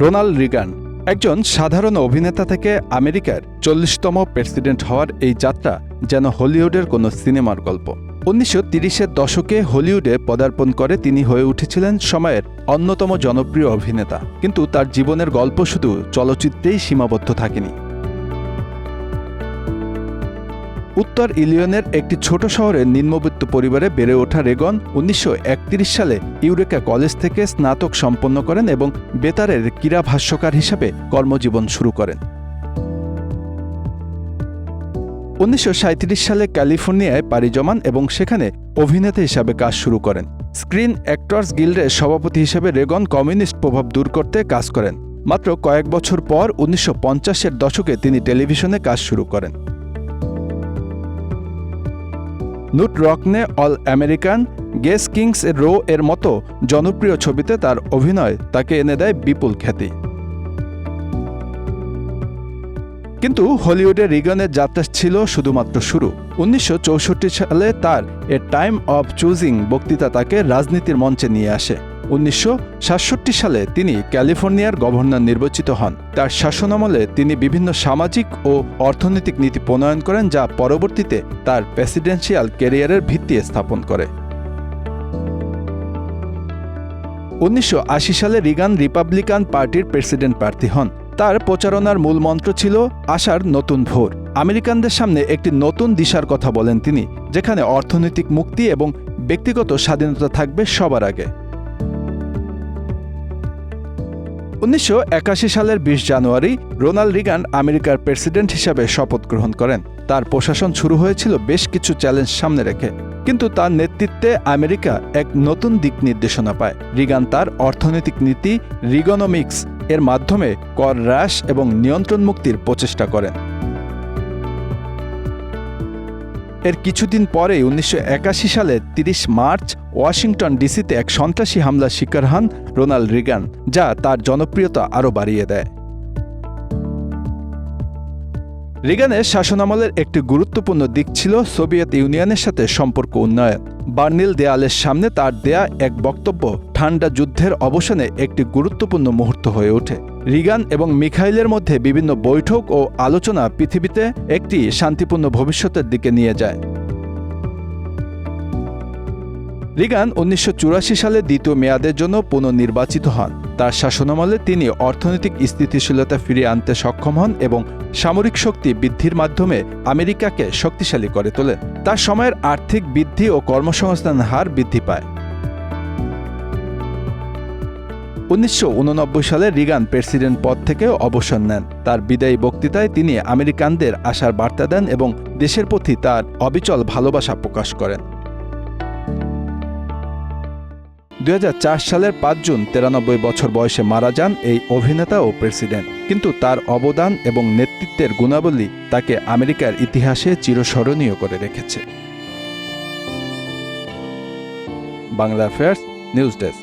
Ronald Reagan, একজন সাধারণ অভিনেতা থেকে আমেরিকার চল্লিশতম প্রেসিডেন্ট হওয়ার এই যাত্রা যেন হলিউডের কোনো সিনেমার গল্প। উনিশশো তিরিশের দশকে হলিউডে পদার্পণ করে তিনি হয়ে উঠেছিলেন সময়ের অন্যতম জনপ্রিয় অভিনেতা। কিন্তু তার জীবনের গল্প শুধু চলচ্চিত্রেই সীমাবদ্ধ থাকেনি। উত্তর ইলিয়নের একটি ছোট শহরে নিম্নবিত্ত পরিবারে বেড়ে ওঠা রেগন উনিশশো একত্রিশ সালে ইউরেকা কলেজ থেকে স্নাতক সম্পন্ন করেন এবং বেতারের ক্রীড়া ভাষ্যকার হিসাবে কর্মজীবন শুরু করেন। উনিশশো সালে ক্যালিফোর্নিয়ায় পাড়ি জমান এবং সেখানে অভিনেতা হিসাবে কাজ শুরু করেন। স্ক্রিন অ্যাক্টর্স গিল্ডের সভাপতি হিসেবে রেগন কমিউনিস্ট প্রভাব দূর করতে কাজ করেন। মাত্র কয়েক বছর পর উনিশশো পঞ্চাশের দশকে তিনি টেলিভিশনে কাজ শুরু করেন। নুট রকনে অল আমেরিকান গেস কিংস এর রো এর মতো জনপ্রিয় ছবিতে তার অভিনয় তাকে এনে দেয় বিপুল খ্যাতি। কিন্তু হলিউডে রিগনের যাত্রা ছিল শুধুমাত্র শুরু। উনিশশো চৌষট্টি সালে তার এ টাইম অব চুজিং বক্তৃতা তাকে রাজনীতির মঞ্চে নিয়ে আসে। উনিশশো সাতষট্টি সালে তিনি ক্যালিফোর্নিয়ার গভর্নর নির্বাচিত হন। তার শাসনামলে তিনি বিভিন্ন সামাজিক ও অর্থনৈতিক নীতি প্রণয়ন করেন যা পরবর্তীতে তার প্রেসিডেন্সিয়াল ক্যারিয়ারের ভিত্তি স্থাপন করে। উনিশশো আশি সালে রিগান রিপাবলিকান পার্টির প্রেসিডেন্ট প্রার্থী হন। তার প্রচারণার মূল মন্ত্র ছিল আশার নতুন ভোর। আমেরিকানদের সামনে একটি নতুন দিশার কথা বলেন তিনি, যেখানে অর্থনৈতিক মুক্তি এবং ব্যক্তিগত স্বাধীনতা থাকবে সবার আগে। উনিশশো একাশি সালের বিশ জানুয়ারি, রোনাল্ড রিগান আমেরিকার প্রেসিডেন্ট হিসাবে শপথ গ্রহণ করেন। তার প্রশাসন শুরু হয়েছিল বেশ কিছু চ্যালেঞ্জ সামনে রেখে, কিন্তু তার নেতৃত্বে আমেরিকা এক নতুন দিক নির্দেশনা পায়। রিগান তার অর্থনৈতিক নীতি, রিগনোমিক্স এর মাধ্যমে কর হ্রাস এবং নিয়ন্ত্রণ মুক্তির প্রচেষ্টা করেন। এর কিছুদিন পরেই উনিশশো সালে ৩০ মার্চ ওয়াশিংটন ডিসিতে এক সন্ত্রাসী হামলার শিকার হন রোনাল্ড রিগান, যা তার জনপ্রিয়তা আরও বাড়িয়ে দেয়। রিগানের শাসনামলের একটি গুরুত্বপূর্ণ দিক ছিল সোভিয়েত ইউনিয়নের সাথে সম্পর্ক উন্নয়ন। বার্নিল দেয়ালের সামনে তার দেয়া এক বক্তব্য ঠান্ডা যুদ্ধের অবসানে একটি গুরুত্বপূর্ণ মুহূর্ত হয়ে ওঠে। রিগান এবং মিখাইলের মধ্যে বিভিন্ন বৈঠক ও আলোচনা পৃথিবীতে একটি শান্তিপূর্ণ ভবিষ্যতের দিকে নিয়ে যায়। রিগান উনিশশো চুরাশি সালে দ্বিতীয় মেয়াদের জন্য পুনর্নির্বাচিত হন। তার শাসনামলে তিনি অর্থনৈতিক স্থিতিশীলতা ফিরিয়ে আনতে সক্ষম হন এবং সামরিক শক্তি বৃদ্ধির মাধ্যমে আমেরিকাকে শক্তিশালী করে তোলেন। তার সময়ের আর্থিক বৃদ্ধি ও কর্মসংস্থান হার বৃদ্ধি পায়। উনিশশো উননব্বই সালে রিগান প্রেসিডেন্ট পদ থেকে অবসর নেন। তার বিদায়ী বক্তৃতায় তিনি আমেরিকানদের আশার বার্তা দেন এবং দেশের প্রতি তার অবিচল ভালোবাসা প্রকাশ করেন। দু হাজার চার সালের পাঁচ জুন তিরানব্বই বছর বয়সে মারা যান এই অভিনেতা ও প্রেসিডেন্ট। কিন্তু তার অবদান এবং নেতৃত্বের গুণাবলী তাকে আমেরিকার ইতিহাসে চিরস্মরণীয় করে রেখেছে। Bangla affairs news desk